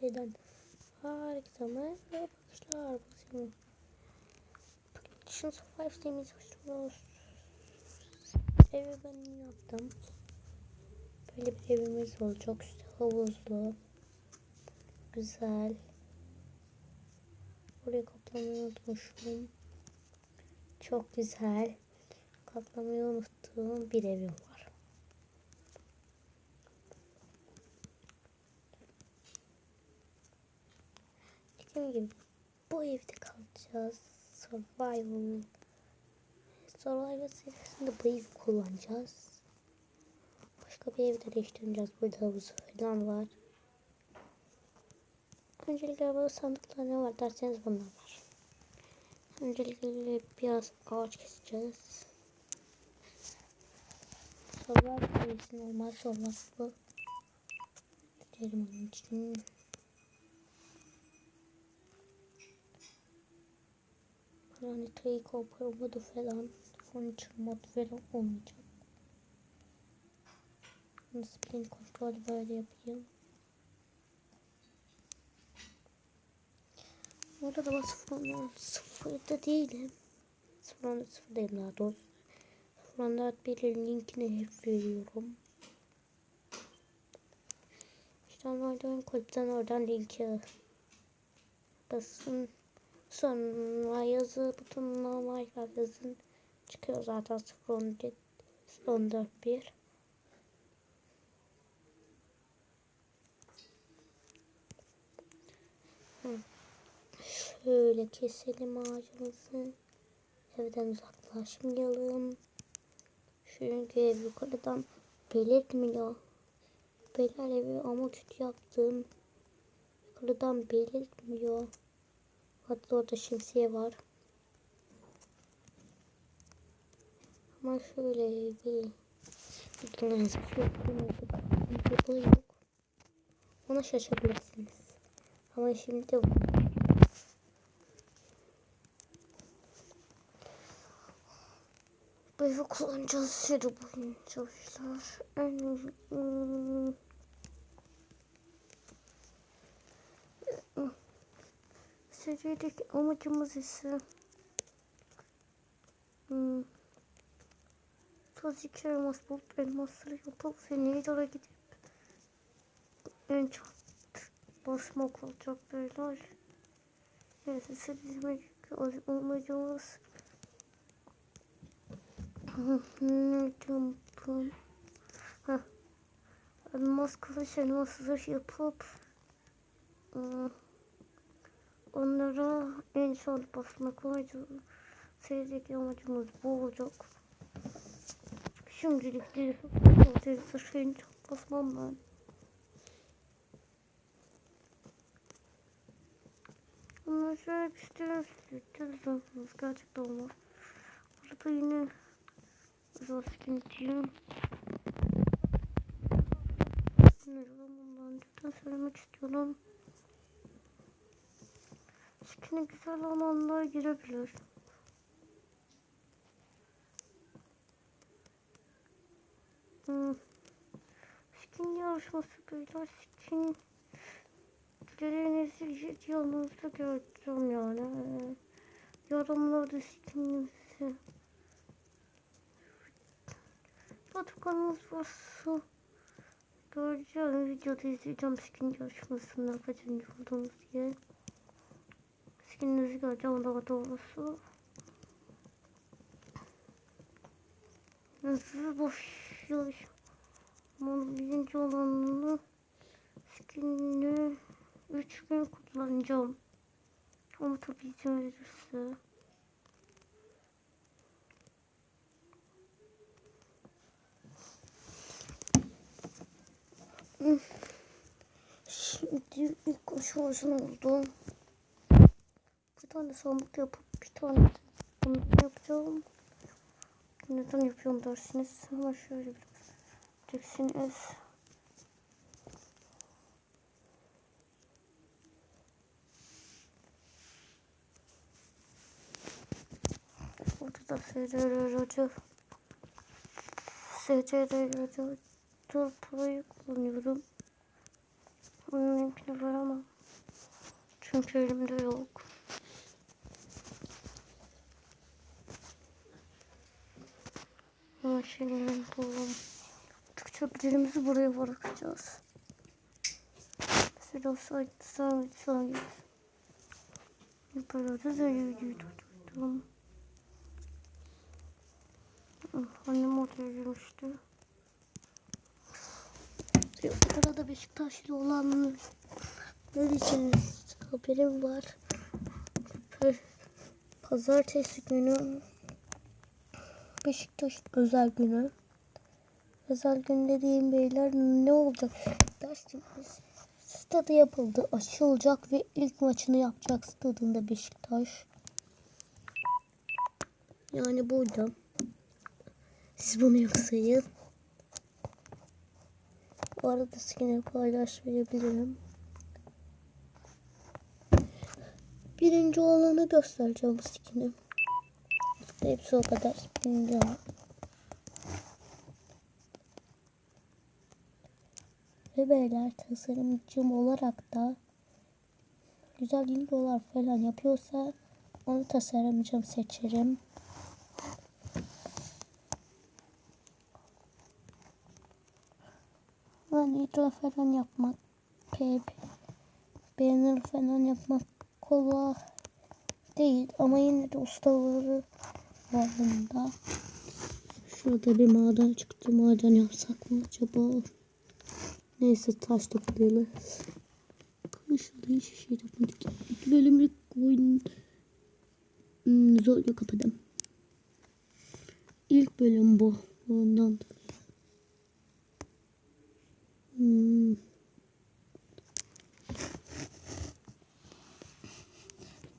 seriden harika merhaba bakışlar bakın. Prediction of Five Team'iz başlıyoruz. Evi ben yaptım. Böyle bir evimiz. Çok güzel havuzlu. Güzel. Burayı kaplamayı unutmuşum. Çok güzel. Kaplamayı unuttuğum bir evim var. Dediğim gibi bu evde kalacağız. Survival. Survival serisinde bu evi kullanacağız. Başka bir evde değiştireceğiz. Burada havuz falan var. Öncelikle bu sandıkta ne var derseniz bunlar var. Öncelikle biraz ağaç keseceğiz. Solar serisi normal solar bu. Derim onun için. Yani tree copper modu falan. Furniture mod falan olmayacak. Spin kontrol böyle yapayım. Orada da sıfır, sıfırda değilim. Sıfır sıfırdayım daha doğrusu. Sıfır bir linkini hep veriyorum. İşte oradan koddan oradan linki basın. Sonra yazı butonuna Minecraft yazın. Çıkıyor zaten 014 1. Hmm. Şöyle keselim ağacımızı. Evden uzaklaşmayalım. Çünkü ev yukarıdan belirtmiyor. Beler ama kötü yaptım. Yukarıdan belirtmiyor. Hatta orada şemsiye var. Ama şöyle bir videolarınız yok. Ona şaşabilirsiniz. Ama şimdi Böyle kullanacağız seri boyunca arkadaşlar. Serideki amacımız ise hmm, Tazik elmas bulup elmasları yapıp ve Nidor'a gidip en çok basmak olacak beyler. Neyse amacımız ne yaptım? Ha. Elmas kılıç elmas zırh yapıp ıı, onlara en son basmak amacı serideki amacımız bu olacak. Şimdilik değil. Zırhını çok basmam ben. Ama şöyle bir şey istiyorsanız gerçekten olmaz. Burada yine zor sıkıntıyım. Bundan söylemek istiyorum. Skin'e güzel alanlar girebilir. Hmm. Skin yarışması böyle skin Dilerinizi yanınızda göreceğim yani. Yorumlarda skininizi Fotokanımız varsa göreceğim videoda izleyeceğim skin yarışmasında kaçıncı olduğumuz diye. Skininizi göreceğim daha doğrusu. Nasıl boş yarışmanın birinci olanını skinini 3 gün kullanacağım. Ama tabii izin verirse. Şimdi ilk koşu oldu. Tane sandık yapıp bir tane bunu yapacağım. Neden yapıyorum dersiniz ama şöyle bir göreceksiniz. Burada da SCR aracı SCR aracı turbayı kullanıyorum. Onun linkini var ama. Çünkü elimde yok. Ama şimdi bulalım. Çöplerimizi buraya bırakacağız. Mesela sağ sağ sağ git. Böyle de videoyu tuttum. Annem oraya girmişti. Burada Beşiktaşlı olanlar için haberim var. Pazartesi günü Beşiktaş özel günü. Özel gün dediğim beyler ne olacak? Dersimiz stadı yapıldı. Açılacak ve ilk maçını yapacak stadında Beşiktaş. Yani burada. Siz bunu yok sayın. Bu arada skin'i paylaşmayabilirim. Birinci olanı göstereceğim skin'i. Hepsi o kadar. Olan. Ve beyler tasarımcım olarak da güzel videolar falan yapıyorsa onu tasarımcım seçerim. Yani idra falan yapmak pek beğenir falan yapmak kolay değil ama yine de ustaları var bunda. Şurada bir maden çıktı. Maden yapsak mı acaba? Neyse taş toplayalım. Şurada hiçbir şey yapmadık. İki bölümlük oyun hmm, zorla kapadım. İlk bölüm bu. Ondan Hmm.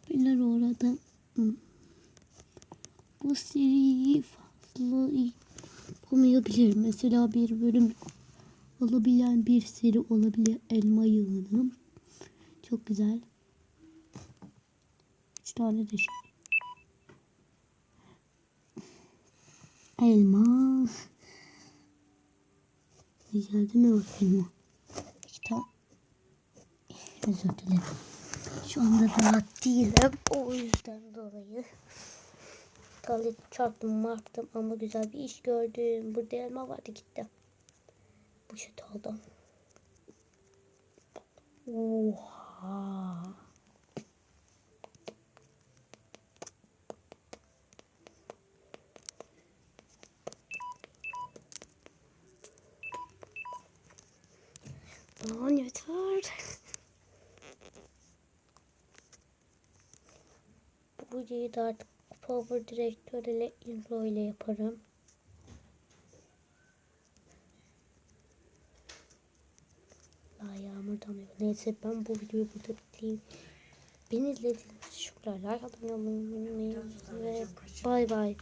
Beyler orada hmm. Bu seriyi fazla yapamayabilir. Mesela bir bölüm olabilen bir seri olabilir. Elma yığını. Çok güzel. Üç tane de şey. Elma. Geldi mi o elma? İşte özür dilerim. Şu anda rahat değilim. O yüzden dolayı. Talit çarptım marttım ama güzel bir iş gördüm. Burada elma vardı gitti. Bu şut aldım. Oha. Aman yeter. Bu da artık Power Director ile intro ile yaparım. Daha yağmur damlıyor. Neyse ben bu videoyu burada bitireyim. Beni izlediğiniz için teşekkürler. Like atmayı unutmayın ve bay bay.